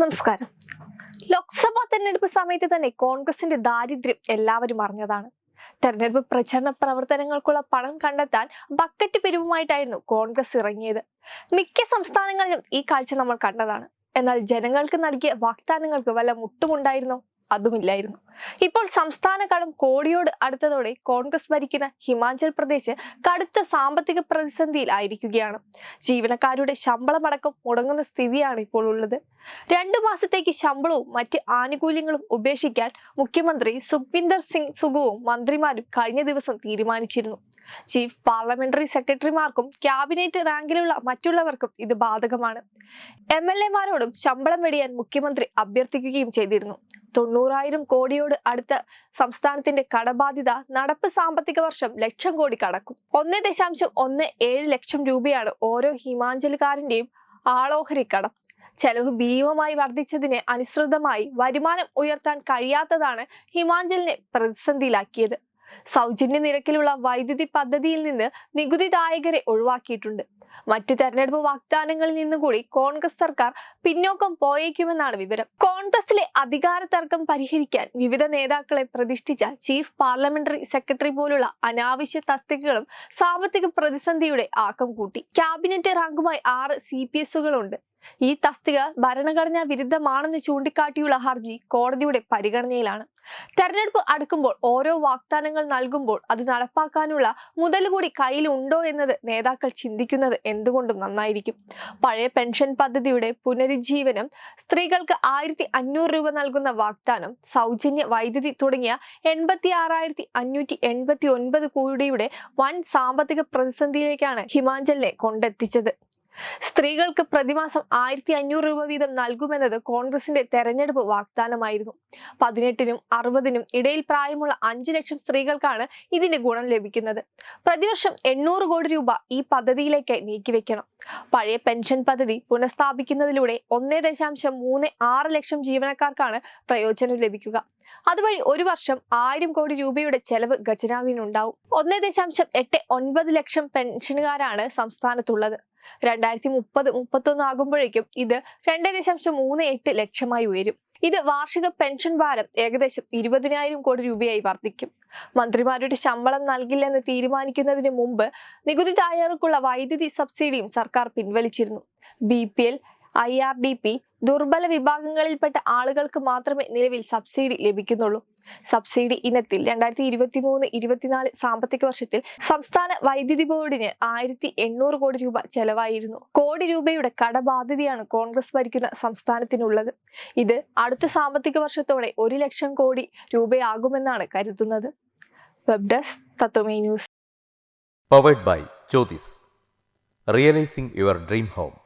നമസ്കാരം. ലോക്സഭാ തെരഞ്ഞെടുപ്പ് സമയത്ത് തന്നെ കോൺഗ്രസിന്റെ ദാരിദ്ര്യം എല്ലാവരും അറിഞ്ഞതാണ്. തെരഞ്ഞെടുപ്പ് പ്രചരണ പ്രവർത്തനങ്ങൾക്കുള്ള പണം കണ്ടെത്താൻ ബക്കറ്റ് പിരിവുമായിട്ടായിരുന്നു കോൺഗ്രസ് ഇറങ്ങിയത്. മിക്ക സംസ്ഥാനങ്ങളിലും ഈ കാഴ്ച നമ്മൾ കണ്ടതാണ്. എന്നാൽ ജനങ്ങൾക്ക് നൽകിയ വാഗ്ദാനങ്ങൾക്ക് വല്ല മുട്ടുമുണ്ടായിരുന്നോ? അതുമില്ലായിരുന്നു. ഇപ്പോൾ സംസ്ഥാന കടം കോടിയോട് അടുത്തതോടെ കോൺഗ്രസ് ഭരിക്കുന്ന ഹിമാചൽ പ്രദേശ് കടുത്ത സാമ്പത്തിക പ്രതിസന്ധിയിൽ ആയിരിക്കുകയാണ്. ജീവനക്കാരുടെ ശമ്പളമടക്കം മുടങ്ങുന്ന സ്ഥിതിയാണ് ഇപ്പോൾ ഉള്ളത്. രണ്ടു മാസത്തേക്ക് ശമ്പളവും മറ്റ് ആനുകൂല്യങ്ങളും ഉപേക്ഷിക്കാൻ മുഖ്യമന്ത്രി സുഖ്വിന്ദർ സിംഗ് സുഖുവും മന്ത്രിമാരും കഴിഞ്ഞ ദിവസം തീരുമാനിച്ചിരുന്നു. ചീഫ് പാർലമെന്ററി സെക്രട്ടറിമാർക്കും ക്യാബിനറ്റ് റാങ്കിലുള്ള മറ്റുള്ളവർക്കും ഇത് ബാധകമാണ്. എം എൽ എമാരോടും ശമ്പളം വെടിയാൻ മുഖ്യമന്ത്രി അഭ്യർത്ഥിക്കുകയും ചെയ്തിരുന്നു. തൊണ്ണൂറായിരം കോടിയോട് അടുത്ത സംസ്ഥാനത്തിന്റെ കടബാധ്യത നടപ്പ് സാമ്പത്തിക വർഷം ലക്ഷം കോടി കടക്കും. ഒന്ന് ദശാംശം ഒന്ന് ഏഴ് ലക്ഷം രൂപയാണ് ഓരോ ഹിമാചലുകാരന്റെയും ആളോഹരി കടം. ചെലവ് ഭീമമായി വർദ്ധിച്ചതിന് അനുസൃതമായി വരുമാനം ഉയർത്താൻ കഴിയാത്തതാണ് ഹിമാചലിനെ പ്രതിസന്ധിയിലാക്കിയത്. സൗജന്യ നിരക്കിലുള്ള വൈദ്യുതി പദ്ധതിയിൽ നിന്ന് നികുതിദായകരെ ഒഴിവാക്കിയിട്ടുണ്ട്. മറ്റു തെരഞ്ഞെടുപ്പ് വാഗ്ദാനങ്ങളിൽ നിന്നുകൂടി കോൺഗ്രസ് സർക്കാർ പിന്നോക്കം പോയേക്കുമെന്നാണ് വിവരം. കോൺഗ്രസിലെ അധികാര തർക്കം പരിഹരിക്കാൻ വിവിധ നേതാക്കളെ പ്രതിഷ്ഠിച്ച ചീഫ് പാർലമെന്ററി സെക്രട്ടറി പോലുള്ള അനാവശ്യ തസ്തികകളും സാമ്പത്തിക പ്രതിസന്ധിയുടെ ആക്കം കൂട്ടി. ക്യാബിനറ്റ് റാങ്കുമായി ആറ് സി പി എസുകളുണ്ട്. ഈ തസ്തിക ഭരണഘടനാ വിരുദ്ധമാണെന്ന് ചൂണ്ടിക്കാട്ടിയുള്ള ഹർജി കോടതിയുടെ പരിഗണനയിലാണ്. തെരഞ്ഞെടുപ്പ് അടുക്കുമ്പോൾ ഓരോ വാഗ്ദാനങ്ങൾ നൽകുമ്പോൾ അത് നടപ്പാക്കാനുള്ള മുതൽ കൂടി കയ്യിലുണ്ടോ എന്നത് നേതാക്കൾ ചിന്തിക്കുന്നത് എന്തുകൊണ്ടും നന്നായിരിക്കും. പഴയ പെൻഷൻ പദ്ധതിയുടെ പുനരുജ്ജീവനം സ്ത്രീകൾക്ക് ആയിരത്തി അഞ്ഞൂറ് രൂപ നൽകുന്ന വാഗ്ദാനം സൗജന്യ വൈദ്യുതി തുടങ്ങിയ എൺപത്തി ആറായിരത്തി അഞ്ഞൂറ്റി എൺപത്തി ഒൻപത് കോടിയുടെ വൻ സാമ്പത്തിക പ്രതിസന്ധിയിലേക്കാണ് ഹിമാചലിനെ കൊണ്ടെത്തിച്ചത്. സ്ത്രീകൾക്ക് പ്രതിമാസം ആയിരത്തി അഞ്ഞൂറ് രൂപ വീതം നൽകുമെന്നത് കോൺഗ്രസിന്റെ തെരഞ്ഞെടുപ്പ് വാഗ്ദാനമായിരുന്നു. പതിനെട്ടിനും അറുപതിനും ഇടയിൽ പ്രായമുള്ള അഞ്ചു ലക്ഷം സ്ത്രീകൾക്കാണ് ഇതിന്റെ ഗുണം ലഭിക്കുന്നത്. പ്രതിവർഷം എണ്ണൂറ് കോടി രൂപ ഈ പദ്ധതിയിലേക്ക് നീക്കിവെക്കണം. പഴയ പെൻഷൻ പദ്ധതി പുനഃസ്ഥാപിക്കുന്നതിലൂടെ ഒന്നേ ദശാംശം മൂന്ന് ആറ് ലക്ഷം ജീവനക്കാർക്കാണ് പ്രയോജനം ലഭിക്കുക. അതുവഴി ഒരു വർഷം ആയിരം കോടി രൂപയുടെ ചെലവ് ഖജനാവിനുണ്ടാവും ഒന്നേ ദശാംശം എട്ട് ഒൻപത് ലക്ഷം പെൻഷനുകാരാണ് സംസ്ഥാനത്തുള്ളത്. രണ്ടായിരത്തി മുപ്പത് മുപ്പത്തൊന്ന് ആകുമ്പോഴേക്കും ഇത് രണ്ട് ദശാംശം മൂന്ന് എട്ട് ലക്ഷമായി ഉയരും. ഇത് വാർഷിക പെൻഷൻ ഭാരം ഏകദേശം ഇരുപതിനായിരം കോടി രൂപയായി വർദ്ധിക്കും. മന്ത്രിമാരുടെ ശമ്പളം നൽകില്ലെന്ന് തീരുമാനിക്കുന്നതിന് മുമ്പ് നികുതി തയ്യാറുക്കുള്ള വൈദ്യുതി സബ്സിഡിയും സർക്കാർ പിൻവലിച്ചിരുന്നു. B P L I R D P ദുർബല വിഭാഗങ്ങളിൽപ്പെട്ട ആളുകൾക്ക് മാത്രമേ നിലവിൽ സബ്സിഡി ലഭിക്കുന്നുള്ളൂ. സബ്സിഡി ഇനത്തിൽ രണ്ടായിരത്തി ഇരുപത്തി മൂന്ന് ഇരുപത്തിനാല് സാമ്പത്തിക വർഷത്തിൽ സംസ്ഥാന വൈദ്യുതി ബോർഡിന് ആയിരത്തി എണ്ണൂറ് കോടി രൂപ ചെലവായിരുന്നു. കോടി രൂപയുടെ കടബാധ്യതയാണ് കോൺഗ്രസ് ഭരിക്കുന്ന സംസ്ഥാനത്തിനുള്ളത്. ഇത് അടുത്ത സാമ്പത്തിക വർഷത്തോടെ ഒരു ലക്ഷം കോടി രൂപയാകുമെന്നാണ് കരുതുന്നത്. Web desk news. By realising your dream home